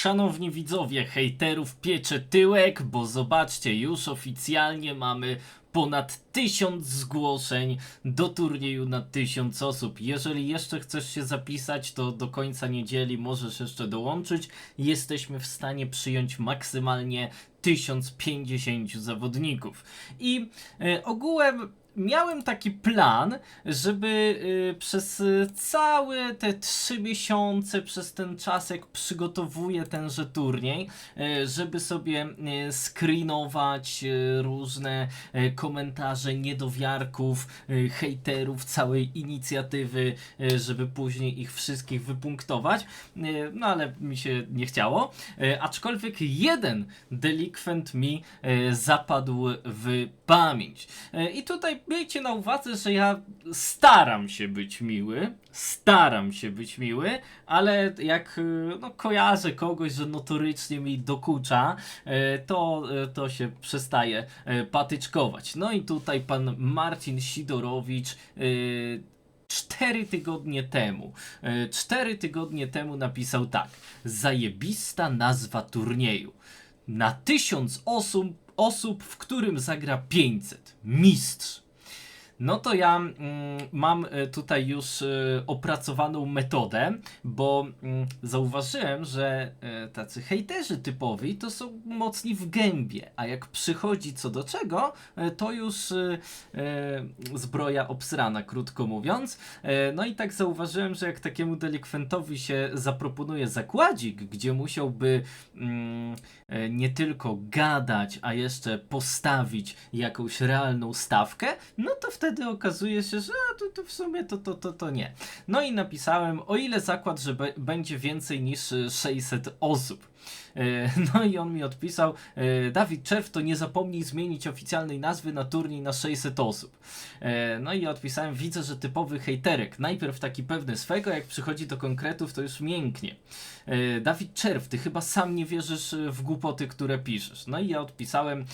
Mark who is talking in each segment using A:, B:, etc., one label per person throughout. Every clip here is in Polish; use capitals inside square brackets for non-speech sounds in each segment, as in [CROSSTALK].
A: Szanowni widzowie, hejterów piecze tyłek, bo zobaczcie, już oficjalnie mamy ponad tysiąc zgłoszeń do turnieju na tysiąc osób. Jeżeli jeszcze chcesz się zapisać, to do końca niedzieli możesz jeszcze dołączyć. Jesteśmy w stanie przyjąć maksymalnie 1050 zawodników. I e, ogółem miałem taki plan, żeby y, przez całe te trzy miesiące, przez ten czas, jak przygotowuję tenże turniej, y, żeby sobie y, screenować różne komentarze niedowiarków, hejterów całej inicjatywy, żeby później ich wszystkich wypunktować. No ale mi się nie chciało. Aczkolwiek jeden delikwent mi zapadł w pamięć. I tutaj miejcie na uwadze, że ja staram się być miły, staram się być miły, ale jak e, no, kojarzę kogoś, że notorycznie mi dokucza, e, to, e, to się przestaje patyczkować. No i tutaj pan Marcin Sidorowicz cztery tygodnie temu, cztery tygodnie temu napisał tak, zajebista nazwa turnieju. Na tysiąc osób, osób, w którym zagra 500. Mistrz. No to ja mm, mam e, tutaj już e, opracowaną metodę, bo mm, zauważyłem, że e, tacy hejterzy typowi to są mocni w gębie, a jak przychodzi co do czego, to już zbroja obsrana, krótko mówiąc. No i tak zauważyłem, że jak takiemu delikwentowi się zaproponuje zakładzik, gdzie musiałby mm, nie tylko gadać, a jeszcze postawić jakąś realną stawkę, no to wtedy okazuje się, że to, to w sumie to, to, to, to nie. No i napisałem, o ile zakład, że będzie więcej niż e, 600 osób. E, [LAUGHS] No i on mi odpisał, e, Dawid Czerw, to nie zapomnij zmienić oficjalnej nazwy na turniej na 600 osób. E, No i odpisałem, widzę, że typowy hejterek, najpierw taki pewny swego, jak przychodzi do konkretów, to już mięknie. Dawid Czerw, ty chyba sam nie wierzysz w głupoty, które piszesz. No i ja odpisałem,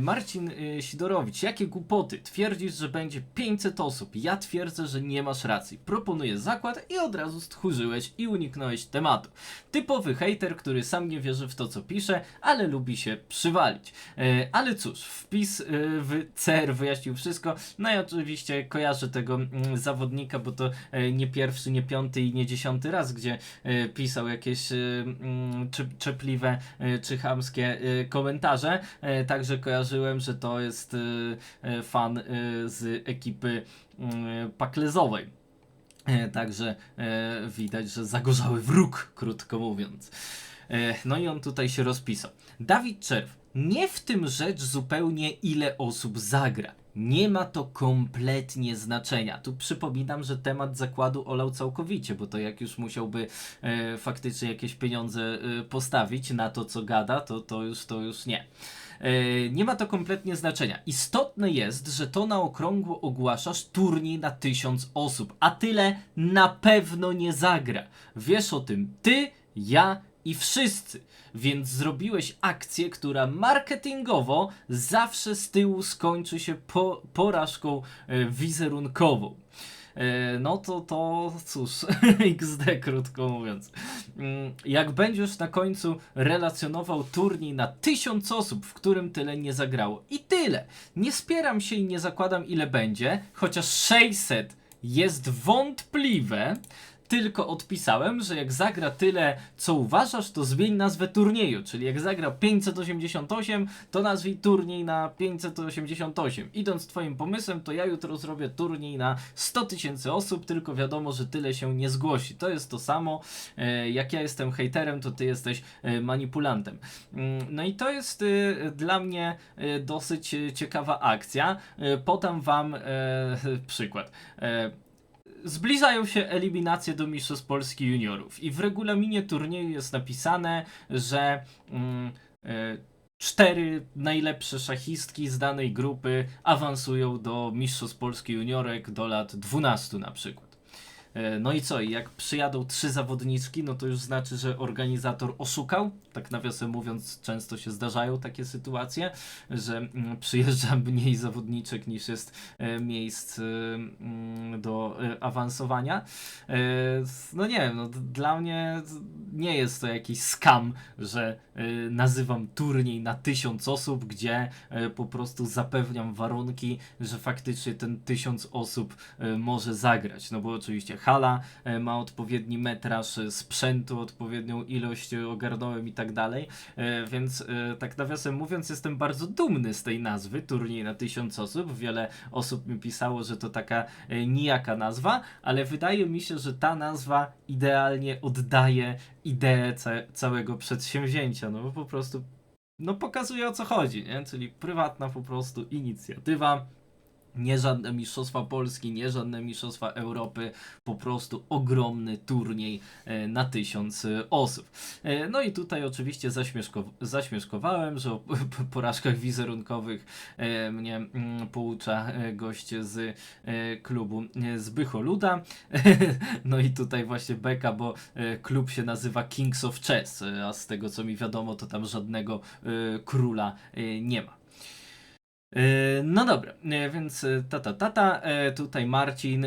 A: Marcin Sidorowicz, jakie głupoty? Twierdzisz, że będzie 500 osób. Ja twierdzę, że nie masz racji. Proponuję zakład i od razu stchórzyłeś i uniknąłeś tematu. Typowy hejter, który sam nie wierzy w to, co pisze, ale lubi się przywalić. E, ale cóż, wpis e, w CR wyjaśnił wszystko. No i oczywiście kojarzę tego mm, zawodnika, bo to e, nie pierwszy, nie piąty i nie dziesiąty raz, gdzie pisał jakieś mm, czepliwe czy chamskie komentarze. Także kojarzyłem, że to jest fan z ekipy mm, paklezowej. Także widać, że zagorzały wróg, krótko mówiąc. E, No i on tutaj się rozpisał. Dawid Czerw, nie w tym rzecz zupełnie ile osób zagra. Nie ma to kompletnie znaczenia. Tu przypominam, że temat zakładu olał całkowicie, bo to jak już musiałby e, faktycznie jakieś pieniądze e, postawić na to, co gada, to, to, już, to już nie. E, nie ma to kompletnie znaczenia. Istotne jest, że to na okrągło ogłaszasz turniej na tysiąc osób, a tyle na pewno nie zagra. Wiesz o tym ty, ja i wszyscy. Więc zrobiłeś akcję, która marketingowo zawsze z tyłu skończy się po, porażką e, wizerunkową. E, No to, to cóż, [LAUGHS] XD krótko mówiąc. Mm, Jak będziesz na końcu relacjonował turniej na tysiąc osób, w którym tyle nie zagrało. I tyle. Nie spieram się i nie zakładam ile będzie, chociaż 600 jest wątpliwe. Tylko odpisałem, że jak zagra tyle, co uważasz, to zmień nazwę turnieju. Czyli jak zagra 588, to nazwij turniej na 588. Idąc twoim pomysłem, to ja jutro zrobię turniej na 100 tysięcy osób, tylko wiadomo, że tyle się nie zgłosi. To jest to samo. E, Jak ja jestem hejterem, to ty jesteś e, manipulantem. Mm, No i to jest e, dla mnie dosyć ciekawa akcja. Podam wam [LAUGHS] przykład. Zbliżają się eliminacje do Mistrzostw Polski Juniorów i w regulaminie turnieju jest napisane, że mm, e, cztery najlepsze szachistki z danej grupy awansują do Mistrzostw Polski Juniorek do lat 12 na przykład. E, No i co? Jak przyjadą trzy zawodniczki, no to już znaczy, że organizator oszukał. Tak nawiasem mówiąc, często się zdarzają takie sytuacje, że mm, przyjeżdża [LAUGHS] mniej zawodniczek niż jest e, miejsc e, mm, do awansowania. No nie wiem, no, dla mnie nie jest to jakiś skam, że e, nazywam turniej na tysiąc osób, gdzie e, po prostu zapewniam warunki, że faktycznie ten tysiąc osób e, może zagrać. No bo oczywiście hala ma odpowiedni metraż sprzętu, odpowiednią ilość ogarnąłem i tak dalej, więc tak nawiasem mówiąc jestem bardzo dumny z tej nazwy, turniej na tysiąc osób. Wiele osób mi pisało, że to taka nijaka nazwa, ale wydaje mi się, że ta nazwa idealnie oddaje ideę ca- całego przedsięwzięcia, no bo po prostu no pokazuje o co chodzi, nie? Czyli prywatna po prostu inicjatywa, nie żadne mistrzostwa Polski, nie żadne mistrzostwa Europy, po prostu ogromny turniej e, na tysiąc e, osób. E, No i tutaj oczywiście zaśmieszko- zaśmieszkowałem, że o [LAUGHS] porażkach wizerunkowych mnie mm, poucza gość z klubu e, z Bycholuda. [LAUGHS] No i tutaj właśnie beka, bo klub się nazywa Kings of Chess, a z tego co mi wiadomo, to tam żadnego króla nie ma. E, No dobra, e, więc tata tata, e, tutaj Marcin,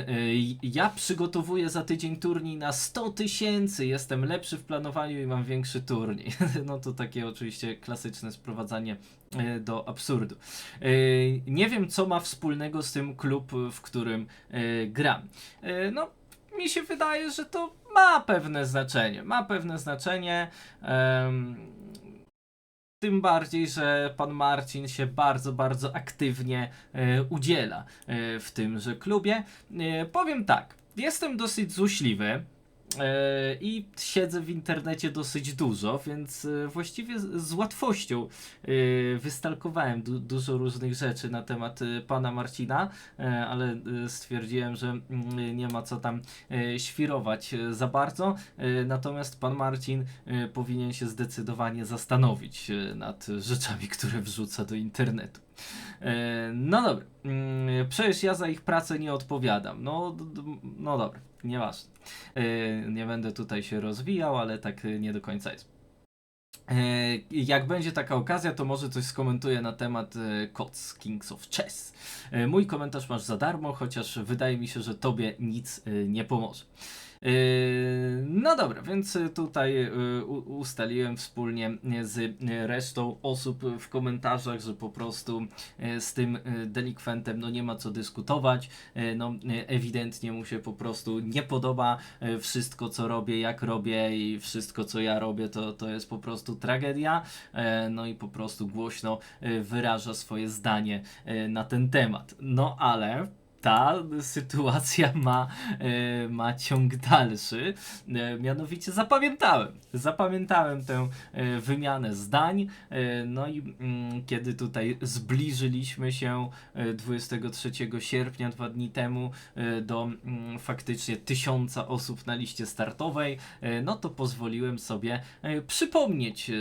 A: ja przygotowuję za tydzień turniej na 100 tysięcy, jestem lepszy w planowaniu i mam większy turniej. [LAUGHS] No to takie oczywiście klasyczne sprowadzanie do absurdu. Nie wiem co ma wspólnego z tym klub, w którym gram. No, mi się wydaje, że to ma pewne znaczenie, ma pewne znaczenie. Tym bardziej, że pan Marcin się bardzo, bardzo aktywnie e, udziela e, w tymże klubie. E, powiem tak, jestem dosyć złośliwy. E, I siedzę w internecie dosyć dużo, więc e, właściwie z, łatwością e, wystalkowałem du, dużo różnych rzeczy na temat pana Marcina, ale stwierdziłem, że mm, nie ma co tam świrować za bardzo. Natomiast pan Marcin powinien się zdecydowanie zastanowić nad rzeczami, które wrzuca do internetu. E, No dobra, Mm, przecież ja za ich pracę nie odpowiadam. No, no dobra, nieważne. E, Nie będę tutaj się rozwijał, ale tak e, nie do końca jest. Jak będzie taka okazja, to może coś skomentuję na temat COTS Kings of Chess. Mój komentarz masz za darmo, chociaż wydaje mi się, że tobie nic nie pomoże. E, No dobra, więc tutaj u- ustaliłem wspólnie z resztą osób w komentarzach, że po prostu e, z tym delikwentem no nie ma co dyskutować. No ewidentnie mu się po prostu nie podoba wszystko co robię, jak robię i wszystko co ja robię to, to jest po prostu tragedia. No i po prostu głośno wyraża swoje zdanie na ten temat. No ale ta sytuacja ma, e, ma ciąg dalszy. E, mianowicie zapamiętałem. Zapamiętałem tę e, wymianę zdań. No i mm, kiedy tutaj zbliżyliśmy się e, 23 sierpnia, dwa dni temu, do mm, faktycznie tysiąca osób na liście startowej, no to pozwoliłem sobie przypomnieć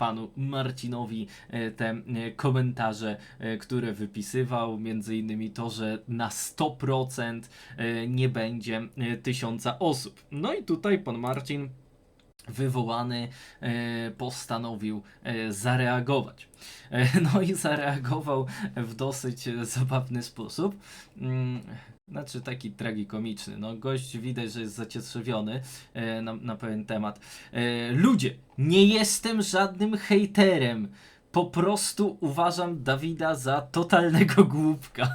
A: panu Marcinowi e, te e, komentarze, e, które wypisywał, między innymi to, że na 100% e, nie będzie tysiąca osób. No i tutaj pan Marcin wywołany postanowił zareagować. No i zareagował w dosyć zabawny sposób. Znaczy taki tragikomiczny. No gość widać, że jest zacietrzewiony e, na, na pewien temat. E, ludzie, nie jestem żadnym hejterem. Po prostu uważam Dawida za totalnego głupka.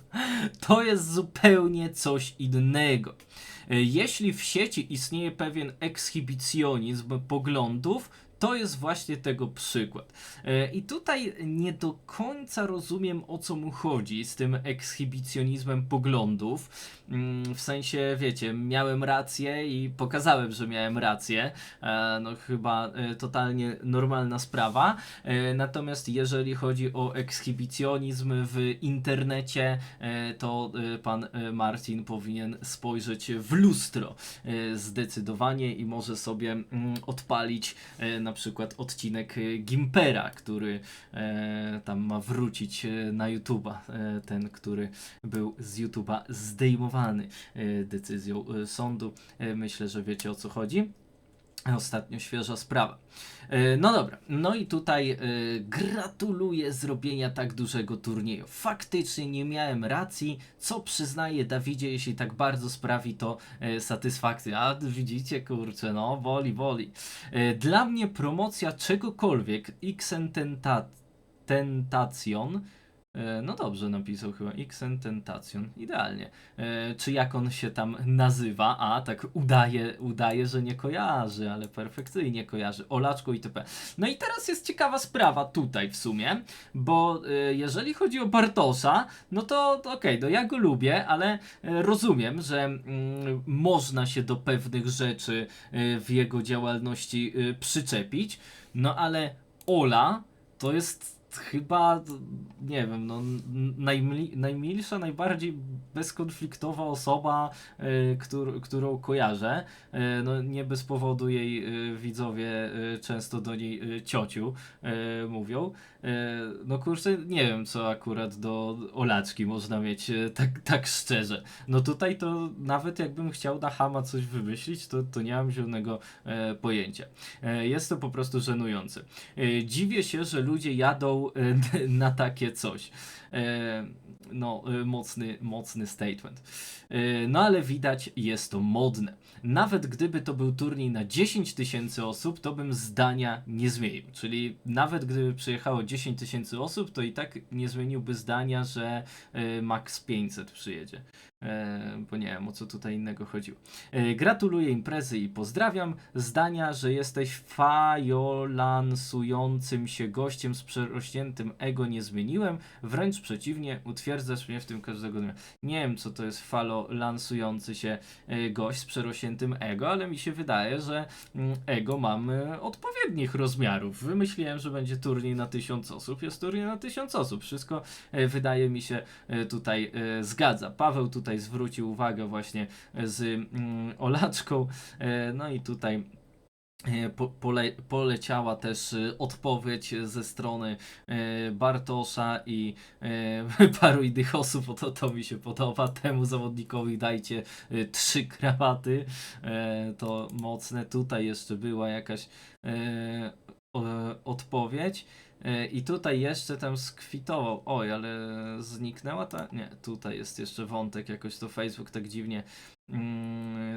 A: [LAUGHS] to jest zupełnie coś innego. E, Jeśli w sieci istnieje pewien ekshibicjonizm poglądów, to jest właśnie tego przykład. E, I tutaj nie do końca rozumiem o co mu chodzi z tym ekshibicjonizmem poglądów. Mm, W sensie, wiecie, miałem rację i pokazałem, że miałem rację. E, No chyba e, totalnie normalna sprawa. Natomiast jeżeli chodzi o ekshibicjonizm w internecie, to pan Marcin powinien spojrzeć w lustro zdecydowanie i może sobie mm, odpalić na na przykład odcinek e, Gimpera, który e, tam ma wrócić e, na YouTube'a, ten, który był z YouTube'a zdejmowany decyzją sądu. Myślę, że wiecie o co chodzi. Ostatnio świeża sprawa. E, No dobra, no i tutaj e, gratuluję zrobienia tak dużego turnieju. Faktycznie nie miałem racji, co przyznaję Dawidzie, jeśli tak bardzo sprawi to e, satysfakcję. A widzicie, kurczę, no, woli, woli. Dla mnie promocja czegokolwiek Xententa- Tentacion E, No dobrze napisał chyba Xententacion, idealnie. E, czy jak on się tam nazywa? A, tak udaje, udaje, że nie kojarzy, ale perfekcyjnie kojarzy. Olaczko itp. No i teraz jest ciekawa sprawa tutaj w sumie, bo e, jeżeli chodzi o Bartosza, no to to okej, no ja go lubię, ale e, rozumiem, że mm, można się do pewnych rzeczy e, w jego działalności e, przyczepić, no ale Ola to jest chyba, nie wiem, no, najmli, najmilsza, najbardziej bezkonfliktowa osoba, y, któr, którą kojarzę. Y, no, nie bez powodu jej y, widzowie y, często do niej y, ciociu y, mówią. Y, no kurczę, nie wiem, co akurat do Olaczki można mieć y, tak, tak szczerze. No tutaj to nawet jakbym chciał na Hama coś wymyślić, to, to nie mam zielonego e, pojęcia. E, jest to po prostu żenujące. E, dziwię się, że ludzie jadą e, [LAUGHS] na takie coś. E, no, e, mocny, mocny statement. E, no ale widać, jest to modne. Nawet gdyby to był turniej na 10 tysięcy osób, to bym zdania nie zmienił. Czyli nawet gdyby przyjechało 10 tysięcy osób, to i tak nie zmieniłby zdania, że e, max 500 przyjedzie. E, bo nie wiem o co tutaj innego chodziło. E, Gratuluję imprezy i pozdrawiam. Zdania, że jesteś fajolansującym się gościem z przerośniętym ego nie zmieniłem. Wręcz przeciwnie, utwierdzasz mnie w tym każdego dnia. Nie wiem, co to jest falolansujący się e, gość z przerośniętym ego, ale mi się wydaje, że mm, ego mam odpowiednich rozmiarów. Wymyśliłem, że będzie turniej na tysiąc osób. Jest turniej na tysiąc osób. Wszystko wydaje mi się tutaj zgadza. Paweł tutaj zwrócił uwagę właśnie z mm, Olaczką. E, no i tutaj e, po, pole, poleciała też e, odpowiedź ze strony Bartosza i [LAUGHS] paru innych osób, bo to, to mi się podoba. Temu zawodnikowi dajcie trzy krawaty. To mocne. Tutaj jeszcze była jakaś odpowiedź. E, I tutaj jeszcze tam skwitował. Oj, ale zniknęła ta. Nie, tutaj jest jeszcze wątek, jakoś to Facebook tak dziwnie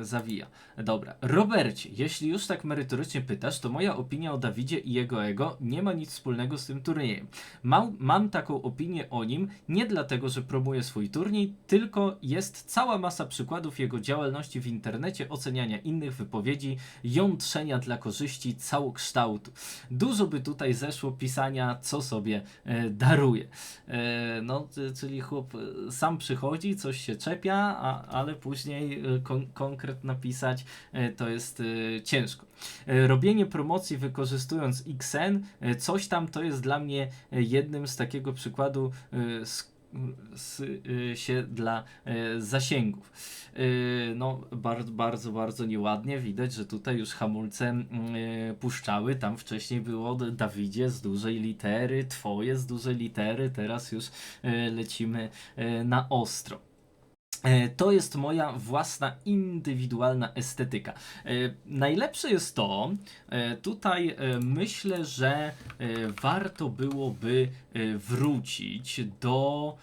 A: zawija. Dobra, Robercie, jeśli już tak merytorycznie pytasz, to moja opinia o Dawidzie i jego ego nie ma nic wspólnego z tym turniejem. Mam, mam taką opinię o nim nie dlatego, że promuje swój turniej, tylko jest cała masa przykładów jego działalności w internecie, oceniania innych wypowiedzi, jątrzenia dla korzyści całokształtu. Dużo by tutaj zeszło pisania, co sobie e, daruje. E, no, czyli chłop e, sam przychodzi, coś się czepia, a, ale później kon- konkret napisać e, to jest e, ciężko. Robienie promocji wykorzystując XN, coś tam to jest dla mnie jednym z takiego przykładu z y, się dla y, zasięgów. Y, no, bardzo, bardzo, bardzo nieładnie widać, że tutaj już hamulce y, puszczały. Tam wcześniej było Dawidzie z dużej litery, twoje z dużej litery, teraz już y, lecimy y, na ostro. E, To jest moja własna indywidualna estetyka. E, Najlepsze jest to, e, tutaj myślę, że warto byłoby wrócić do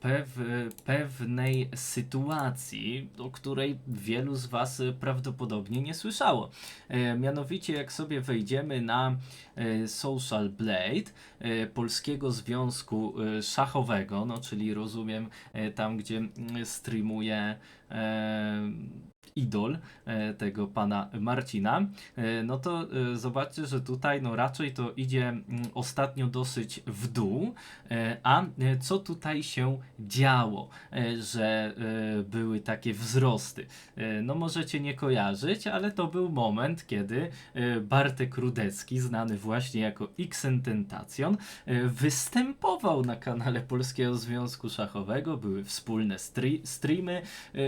A: pew, pewnej sytuacji, o której wielu z Was e, prawdopodobnie nie słyszało. E, Mianowicie, jak sobie wejdziemy na e, Social Blade e, Polskiego Związku e, Szachowego, no czyli rozumiem e, tam, gdzie mm, streamuje e, idol e, tego pana Marcina, e, no to e, zobaczcie, że tutaj no raczej to idzie mm, ostatnio dosyć w dół, a co tutaj się działo, że były takie wzrosty. No możecie nie kojarzyć, ale to był moment, kiedy Bartek Rudecki, znany właśnie jako Xententacion, występował na kanale Polskiego Związku Szachowego, były wspólne streamy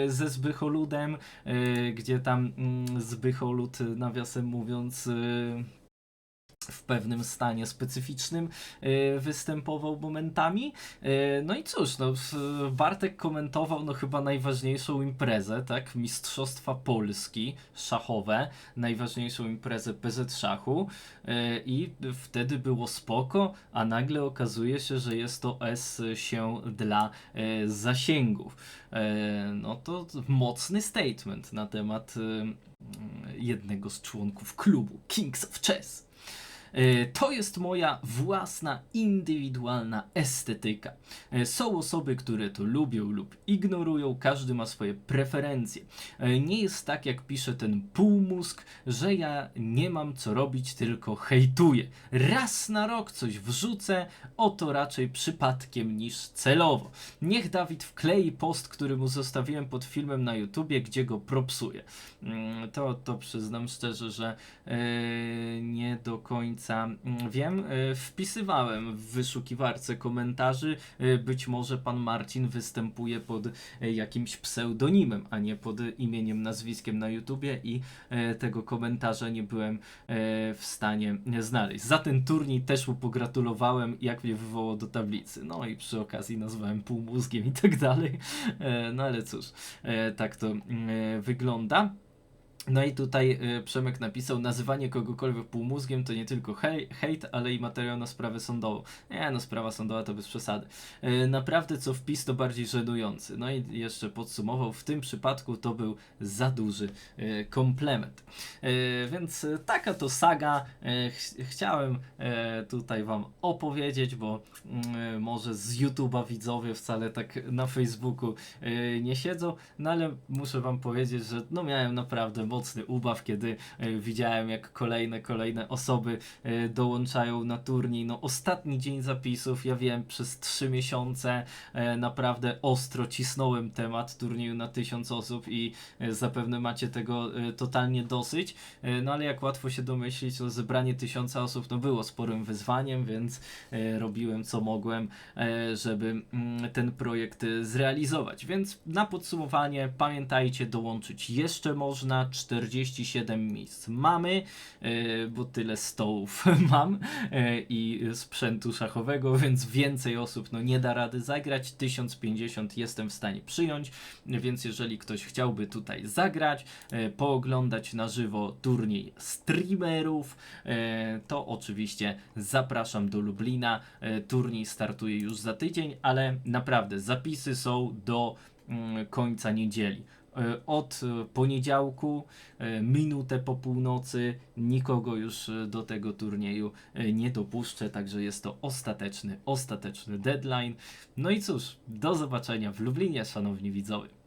A: ze Zbycholudem, gdzie tam mm, Zbycholud, nawiasem mówiąc, e, w pewnym stanie specyficznym e, występował momentami. E, No i cóż, no, Bartek komentował no chyba najważniejszą imprezę, tak? Mistrzostwa Polski szachowe, najważniejszą imprezę PZ Szachu e, i wtedy było spoko, a nagle okazuje się, że jest to S się dla zasięgów. No to mocny statement na temat jednego z członków klubu Kings of Chess. E, To jest moja własna, indywidualna estetyka. E, Są osoby, które to lubią lub ignorują, każdy ma swoje preferencje. E, Nie jest tak, jak pisze ten półmózg, że ja nie mam co robić, tylko hejtuję. Raz na rok coś wrzucę, oto raczej przypadkiem niż celowo. Niech Dawid wklei post, który mu zostawiłem pod filmem na YouTubie, gdzie go propsuję. Mm, To, to przyznam szczerze, że nie do końca mm, wiem. E, Wpisywałem w wyszukiwarce komentarzy, e, być może pan Marcin występuje pod e, jakimś pseudonimem, a nie pod imieniem, nazwiskiem na YouTubie i tego komentarza nie byłem w stanie znaleźć. Za ten turniej też mu pogratulowałem, jak mnie wywołał do tablicy. No i przy okazji nazwałem półmózgiem i tak dalej. E, No ale cóż, e, tak to mm, wygląda. No i tutaj e, Przemek napisał, nazywanie kogokolwiek półmózgiem to nie tylko hej, hejt, ale i materiał na sprawę sądową. Nie, no sprawa sądowa to bez przesady. E, Naprawdę co wpis to bardziej żenujący. No i jeszcze podsumował, w tym przypadku to był za duży e, komplement. Więc taka to saga. Ch chciałem tutaj wam opowiedzieć, bo może z YouTube'a widzowie wcale tak na Facebooku nie siedzą, no ale muszę wam powiedzieć, że no miałem naprawdę mocny ubaw, kiedy e, widziałem jak kolejne, kolejne osoby e, dołączają na turniej. No ostatni dzień zapisów, ja wiem, przez trzy miesiące e, naprawdę ostro cisnąłem temat turnieju na tysiąc osób i zapewne macie tego totalnie dosyć. No ale jak łatwo się domyślić, to zebranie tysiąca osób no było sporym wyzwaniem, więc robiłem co mogłem, żeby mm, ten projekt zrealizować. Więc na podsumowanie pamiętajcie dołączyć jeszcze można 47 miejsc mamy, e, bo tyle stołów [LAUGHS] mam e, i sprzętu szachowego, więc więcej osób no nie da rady zagrać. 1050 jestem w stanie przyjąć, więc jeżeli ktoś chciałby tutaj zagrać, e, pooglądać na żywo turniej streamerów, to oczywiście zapraszam do Lublina. Turniej startuje już za tydzień, ale naprawdę zapisy są do mm, końca niedzieli. E, Od e, poniedziałku, e, minutę po północy, nikogo już do tego turnieju nie dopuszczę, także jest to ostateczny, ostateczny deadline. No i cóż, do zobaczenia w Lublinie, szanowni widzowie.